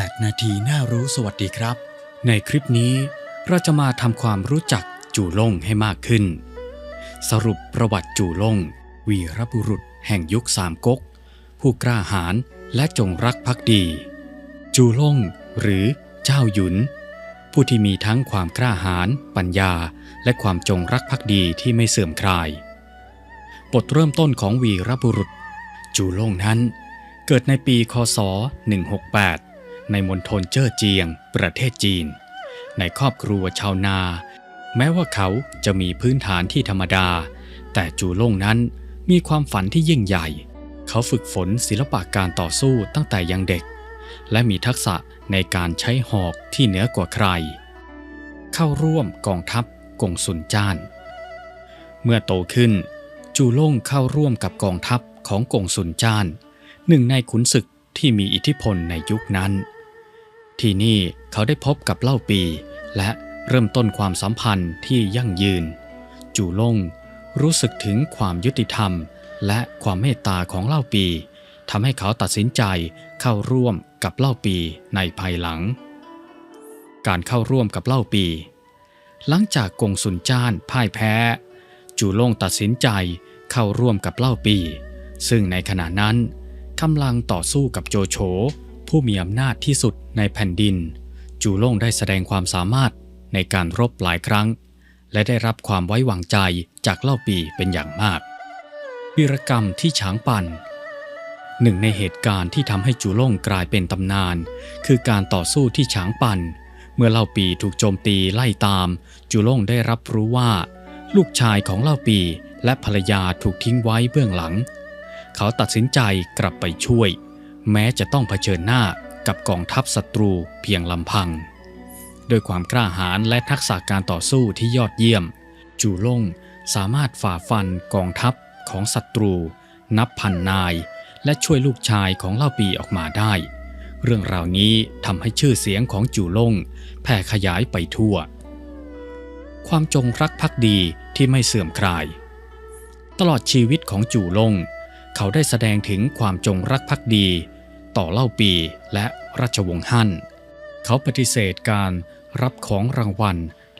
8 นาทีน่ารู้สวัสดีครับ ในคลิปนี้เราจะมาทำความรู้จักจู่ล่งให้มากขึ้น สรุปประวัติจู่ล่ง วีรบุรุษแห่งยุคสามก๊ก ผู้กล้าหาญและจงรักภักดี จู่ล่งหรือเจ้าหยุน ผู้ที่มีทั้งความกล้าหาญปัญญา และความจงรักภักดีที่ไม่เสื่อมคลายบทเริ่มต้นของวีรบุรุษ จู่ล่งนั้น เกิดในปีคศ 168 ในมณฑลเจ้อเจียง ประเทศจีน ในครอบครัวชาวนา แม้ว่าเขาจะมีพื้นฐานที่ธรรมดา แต่จูล่งนั้นมีความฝันที่ยิ่งใหญ่ เขาฝึกฝนศิลปะการต่อสู้ตั้งแต่ยังเด็ก และมีทักษะในการใช้หอกที่เหนือกว่าใคร เข้าร่วมกองทัพกงสุนจ้าน เมื่อโตขึ้น จูล่งเข้าร่วมกับกองทัพของกงสุนจ้าน หนึ่งในขุนศึกที่มีอิทธิพลในยุคนั้น ที่นี่เขาได้พบกับเล่าปี และเริ่มต้นความสัมพันธ์ที่ยั่งยืน จู่ล่งรู้สึกถึงความยุติธรรม และความเมตตาของเล่าปีทำให้เขาตัดสินใจเข้าร่วมกับเล่าปีในภายหลัง การเข้าร่วมกับเล่าปี หลังจากกงสุนจ้านพ่ายแพ้ จู่ล่งตัดสินใจเข้าร่วมกับเล่าปี ซึ่งในขณะนั้นกำลังต่อสู้กับโจโฉ ผู้มีอำนาจที่สุดในแผ่นดิน จูล่งได้แสดงความสามารถในการรบหลายครั้ง และได้รับความไว้วางใจจากเล่าปีเป็นอย่างมากวีรกรรมที่ฉางปันหนึ่งในเหตุการณ์ที่ทำให้จูล่งกลายเป็นตำนาน คือการต่อสู้ที่ฉางปันเมื่อเล่าปีถูกโจมตีไล่ตาม จูล่งได้รับรู้ว่า ลูกชายของเล่าปีและภรรยาถูกทิ้งไว้เบื้องหลัง เขาตัดสินใจกลับไปช่วย แม้จะต้องเผชิญหน้ากับกองทัพศัตรูเพียงลำพังโดยความกล้าหาญและทักษะการต่อสู้ที่ยอดเยี่ยม จูล่งสามารถฝ่าฟันกองทัพของศัตรู นับพันนาย และช่วยลูกชายของเล่าปีออกมาได้ เรื่องราวนี้ทำให้ชื่อเสียงของจูล่งแผ่ขยายไปทั่ว ความจงรักภักดีที่ไม่เสื่อมคลาย ตลอดชีวิตของจู่ล่ง เขาได้แสดงถึงความจงรักภักดี ต่อเล่าปีและราชวงศ์ฮั่น เขาปฏิเสธการรับของรางวัล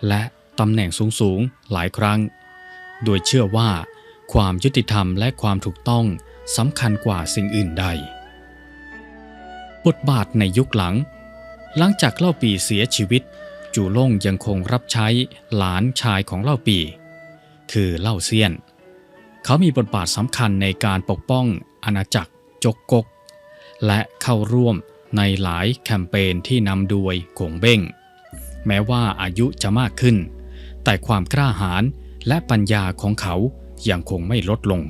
และตำแหน่งสูงๆหลายครั้ง โดยเชื่อว่า ความยุติธรรมและความถูกต้องสำคัญกว่าสิ่งอื่นใด บทบาทในยุคหลัง หลังจากเล่าปีเสียชีวิต จู่ล่งยังคงรับใช้หลานชายของเล่าปี คือเล่าเซียน เขามีบทบาทสำคัญในการปกป้องอาณาจักรจกกก และเข้าร่วมในหลายแคมเปญที่นำโดยกงเบ้ง แม้ว่าอายุจะมากขึ้น แต่ความกล้าหาญและปัญญาของเขายังคงไม่ลดลง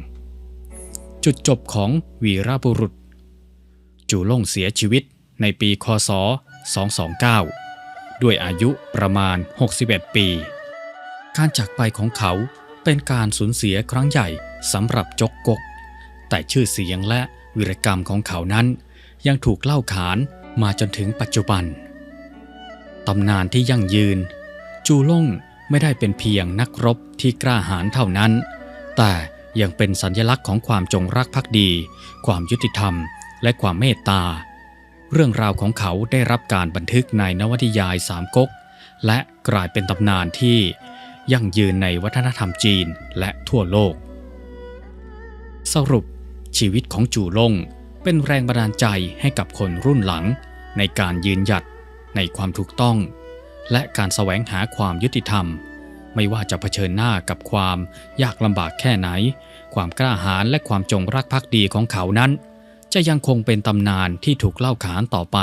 จุดจบของวีรบุรุษ จูล่งเสียชีวิตในปีคศ 229 ด้วยอายุประมาณ 61 ปี การจากไปของเขา เป็นการสูญเสียครั้งใหญ่สำหรับจกกก แต่ชื่อเสียงและวีรกรรมของเขานั้น ยังถูกเล่าขานมาจนถึงปัจจุบัน ตำนานที่ยั่งยืน จูล่งไม่ได้เป็นเพียงนักรบที่กล้าหาญเท่านั้น แต่ยังเป็นสัญลักษณ์ของความจงรักภักดี ความยุติธรรม และความเมตตา เรื่องราวของเขาได้รับการบันทึกในนวนิยายสามก๊กและกลายเป็นตำนานที่ ยั่งยืนในวัฒนธรรมจีนและทั่วโลก สรุป ชีวิตของจู่ลงเป็นแรงบันดาลใจให้กับคนรุ่นหลัง ในการยืนหยัดในความถูกต้อง และการแสวงหาความยุติธรรม ไม่ว่าจะเผชิญหน้ากับความยากลำบากแค่ไหน ความกล้าหาญและความจงรักภักดีของเขานั้น จะยังคงเป็นตำนานที่ถูกเล่าขานต่อไป